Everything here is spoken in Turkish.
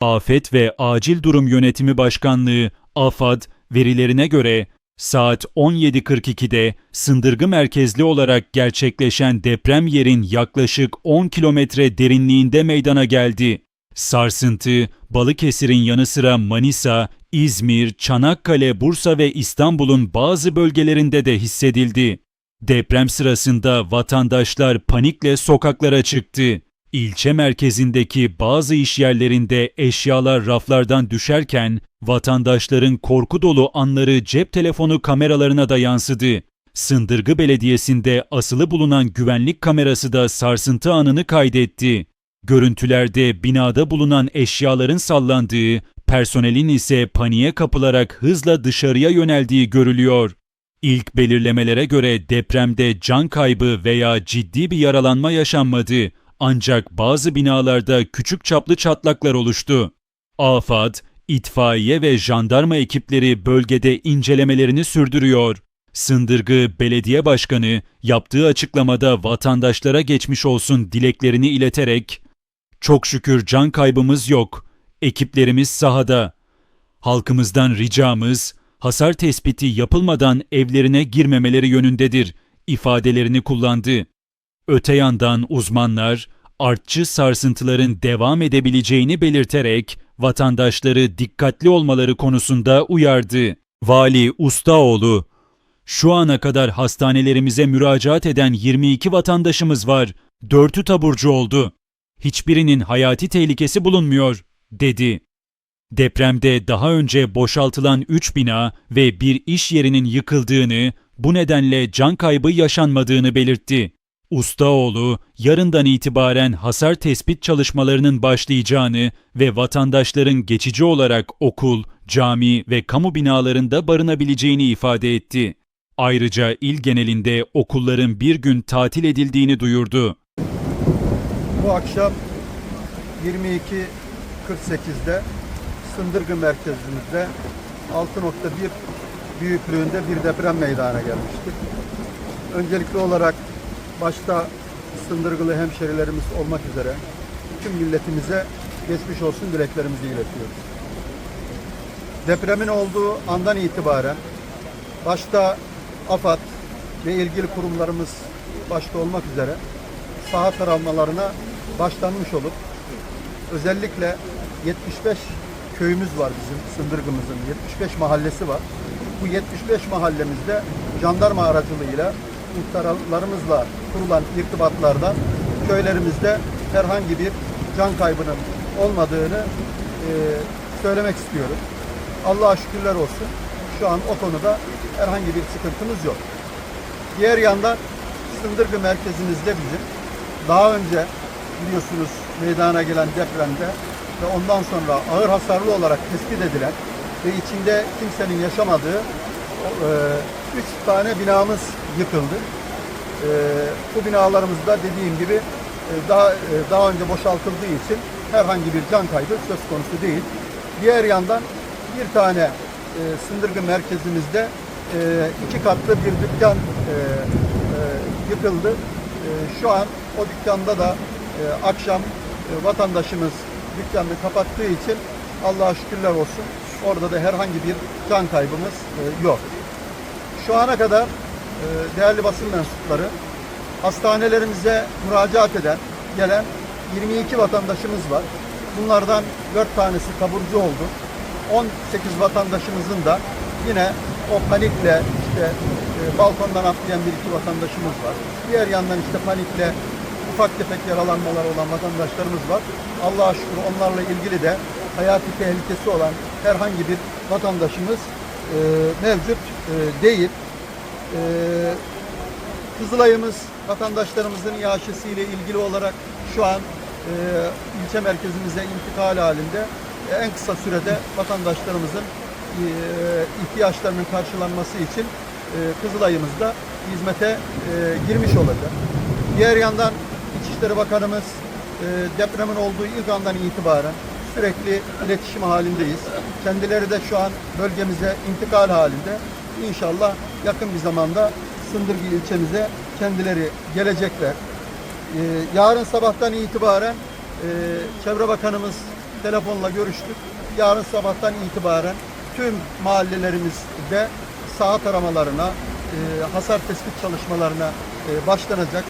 Afet ve Acil Durum Yönetimi Başkanlığı AFAD verilerine göre saat 17.42'de sındırgı merkezli olarak gerçekleşen deprem yerin yaklaşık 10 kilometre derinliğinde meydana geldi. Sarsıntı Balıkesir'in yanı sıra Manisa, İzmir, Çanakkale, Bursa ve İstanbul'un bazı bölgelerinde de hissedildi. Deprem sırasında vatandaşlar panikle sokaklara çıktı. İlçe merkezindeki bazı iş yerlerinde eşyalar raflardan düşerken vatandaşların korku dolu anları cep telefonu kameralarına da yansıdı. Sındırgı Belediyesi'nde asılı bulunan güvenlik kamerası da sarsıntı anını kaydetti. Görüntülerde binada bulunan eşyaların sallandığı, personelin ise paniğe kapılarak hızla dışarıya yöneldiği görülüyor. İlk belirlemelere göre depremde can kaybı veya ciddi bir yaralanma yaşanmadı. Ancak bazı binalarda küçük çaplı çatlaklar oluştu. AFAD, itfaiye ve jandarma ekipleri bölgede incelemelerini sürdürüyor. Sındırgı Belediye Başkanı yaptığı açıklamada vatandaşlara geçmiş olsun dileklerini ileterek "Çok şükür can kaybımız yok. Ekiplerimiz sahada. Halkımızdan ricamız hasar tespiti yapılmadan evlerine girmemeleri yönündedir." ifadelerini kullandı. Öte yandan uzmanlar artçı sarsıntıların devam edebileceğini belirterek vatandaşları dikkatli olmaları konusunda uyardı. Vali Ustaoğlu, şu ana kadar hastanelerimize müracaat eden 22 vatandaşımız var. Dörtü taburcu oldu. Hiçbirinin hayati tehlikesi bulunmuyor, dedi. Depremde daha önce boşaltılan 3 bina ve bir iş yerinin yıkıldığını, bu nedenle can kaybı yaşanmadığını belirtti. Ustaoğlu, yarından itibaren hasar tespit çalışmalarının başlayacağını ve vatandaşların geçici olarak okul, cami ve kamu binalarında barınabileceğini ifade etti. Ayrıca il genelinde okulların bir gün tatil edildiğini duyurdu. Bu akşam 22.48'de Sındırgı merkezimizde 6.1 büyüklüğünde bir deprem meydana gelmiştir. Öncelikli olarak başta Sındırgılı hemşerilerimiz olmak üzere tüm milletimize geçmiş olsun dileklerimizi iletiyoruz. Depremin olduğu andan itibaren başta AFAD ve ilgili kurumlarımız başta olmak üzere saha taramalarına başlanmış olup özellikle 75 köyümüz var bizim Sındırgımızın 75 mahallesi var. Bu 75 mahallemizde jandarma aracılığıyla muhtarlarımızla kurulan irtibatlardan köylerimizde herhangi bir can kaybının olmadığını e, söylemek istiyorum. Allah'a şükürler olsun. Şu an o konuda herhangi bir sıkıntımız yok. Diğer yandan Sındırgı merkezimizde bizim daha önce biliyorsunuz meydana gelen depremde ve ondan sonra ağır hasarlı olarak tespit edilen ve içinde kimsenin yaşamadığı e, üç tane binamız yıkıldı. E, bu binalarımızda dediğim gibi e, daha e, daha önce boşaltıldığı için herhangi bir can kaybı söz konusu değil. Diğer yandan bir tane e, Sındırgı merkezimizde e, iki katlı bir dükkan e, e, yıkıldı. E, şu an o dükkanda da e, akşam e, vatandaşımız dükkanını kapattığı için Allah'a şükürler olsun. Orada da herhangi bir can kaybımız e, yok. Şu ana kadar değerli basın mensupları hastanelerimize müracaat eden, gelen 22 vatandaşımız var. Bunlardan 4 tanesi taburcu oldu. 18 vatandaşımızın da yine o panikle işte e, balkondan atlayan bir iki vatandaşımız var. Diğer yandan işte panikle ufak tefek yaralanmalar olan vatandaşlarımız var. Allah'a şükür onlarla ilgili de hayati tehlikesi olan herhangi bir vatandaşımız e, mevcut e, değil. E, Kızılay'ımız vatandaşlarımızın iaşesiyle ilgili olarak şu an e, ilçe merkezimize intikal halinde e, en kısa sürede vatandaşlarımızın e, ihtiyaçlarının karşılanması için e, Kızılay'ımızda hizmete e, girmiş olacak. Diğer yandan İçişleri Bakanımız depremin olduğu ilk andan itibaren sürekli iletişim halindeyiz. Kendileri de şu an bölgemize intikal halinde. İnşallah yakın bir zamanda Sındırgı ilçemize kendileri gelecekler. Ee, yarın sabahtan itibaren e, Çevre Bakanımız telefonla görüştük. Yarın sabahtan itibaren tüm mahallelerimizde saat aramalarına, e, hasar tespit çalışmalarına e, başlanacak.